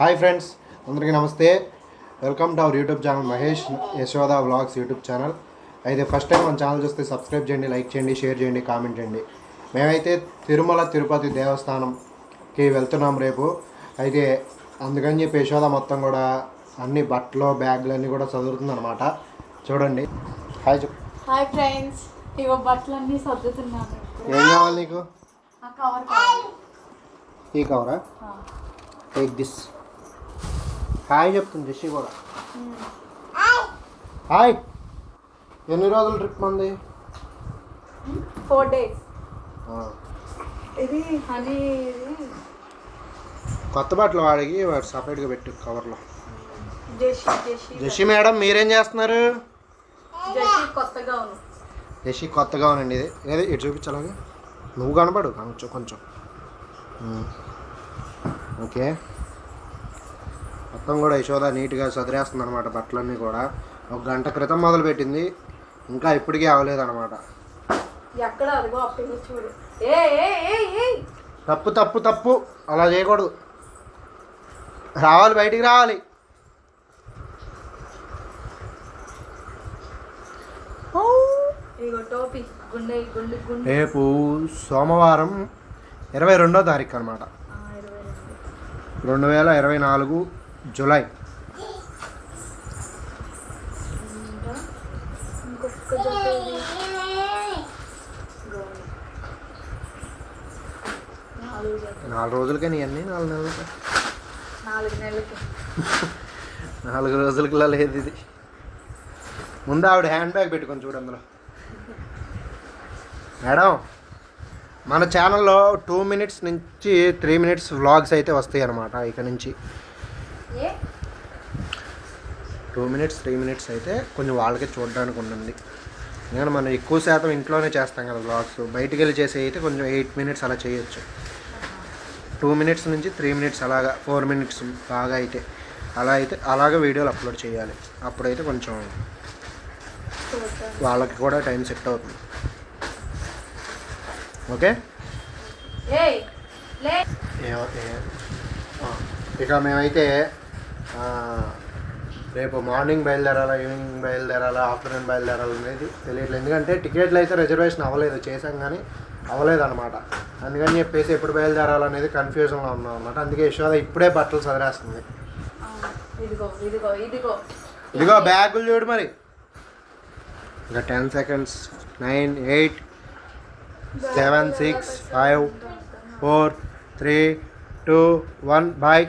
Hi friends అందరికీ నమస్తే. Welcome to our YouTube channel Mahesh Yashoda vlogs YouTube channel. అయితే first time మన channel చూస్తే సబ్స్క్రైబ్ చేయండి లైక్ చేయండి షేర్ చేయండి కామెంట్ చేయండి. మేమైతే తిరుమల తిరుపతి దేవస్థానంకి వెళ్తున్నాం రేపు. అయితే అందుకని చెప్పి యశోద మొత్తం కూడా అన్ని బట్టలు బ్యాగులు అన్నీ కూడా చదువుతుంది అనమాట చూడండి. హాయ్ చెప్పు. హాయ్ ఫ్రెండ్స్ ఇగో బట్టలన్నీ సర్దుతున్నాను. ఏం కావాలి నీకు? ఆ కవర్ కావాలి. ఈ కవరా. టేక్ దిస్ హాయ్ చెప్తుంది జషి కూడా. హాయ్. ఎన్ని రోజుల ట్రిప్ మంది? Four days. ఇది హనీ కొత్త బట్టలు వాడికి వాడు సపరేట్గా పెట్టు కవర్లో జెషి మేడం మీరేం చేస్తున్నారు? జెషి కొత్తగా ఉండండి ఇది. ఏది? ఇటు చూపించాలి నువ్వు కనపడు కొంచెం కొంచెం. ఓకే. మొత్తం కూడా యశోద నీట్గా చదిరేస్తుంది అనమాట బట్టలన్నీ కూడా. ఒక గంట క్రితం మొదలుపెట్టింది. ఇంకా ఇప్పటికీ ఏ తప్పు తప్పు తప్పు. అలా చేయకూడదు. రావాలి బయటికి రావాలి. రేపు సోమవారం ఇరవై రెండో తారీఖు అనమాట రెండు వేల ఇరవై నాలుగు జూలై. నాలుగు రోజులకే నీ అన్నీ? నాలుగు నెలలకే? నాలుగు నెలలకి. నాలుగు రోజులకి లేదు ఇది. ముందు ఆవిడ హ్యాండ్ బ్యాగ్ పెట్టుకొని చూడు అందులో. మేడం మన ఛానల్లో టూ మినిట్స్ నుంచి త్రీ మినిట్స్ వ్లాగ్స్ అయితే వస్తాయి అన్నమాట ఇక నుంచి. టూ మినిట్స్ త్రీ మినిట్స్ అయితే కొంచెం వాళ్ళకే చూడడానికి ఉంటుంది ఎందుకంటే మనం ఎక్కువ శాతం ఇంట్లోనే చేస్తాం కదా వ్లాగ్స్ బయటికి వెళ్ళి చేసే అయితే కొంచెం ఎయిట్ మినిట్స్ అలా చేయొచ్చు. టూ మినిట్స్ నుంచి త్రీ మినిట్స్ అలాగా ఫోర్ మినిట్స్ బాగా అయితే. అలా అయితే అలాగే వీడియోలు అప్లోడ్ చేయాలి. అప్పుడైతే కొంచెం వాళ్ళకి కూడా టైం సెట్ అవుతుంది. ఓకే ఇక మేమైతే రేపు మార్నింగ్ బయలుదేరాలా ఈవినింగ్ బయలుదేరాలా ఆఫ్టర్నూన్ బయలుదేరాలా అనేది తెలియట్లేదు. ఎందుకంటే టికెట్లు అయితే రిజర్వేషన్ అవ్వలేదు చేసాం కానీ అవ్వలేదు అనమాట అందుకని చెప్పేసి ఎప్పుడు బయలుదేరాలనేది కన్ఫ్యూజన్లో ఉన్నాం అనమాట అందుకే యశోద ఇప్పుడే బట్టలు ఇదిగో ఇదిగో బ్యాగులు చూడు మరి. ఇంకా ten seconds. Nine eight seven six five four three two one bye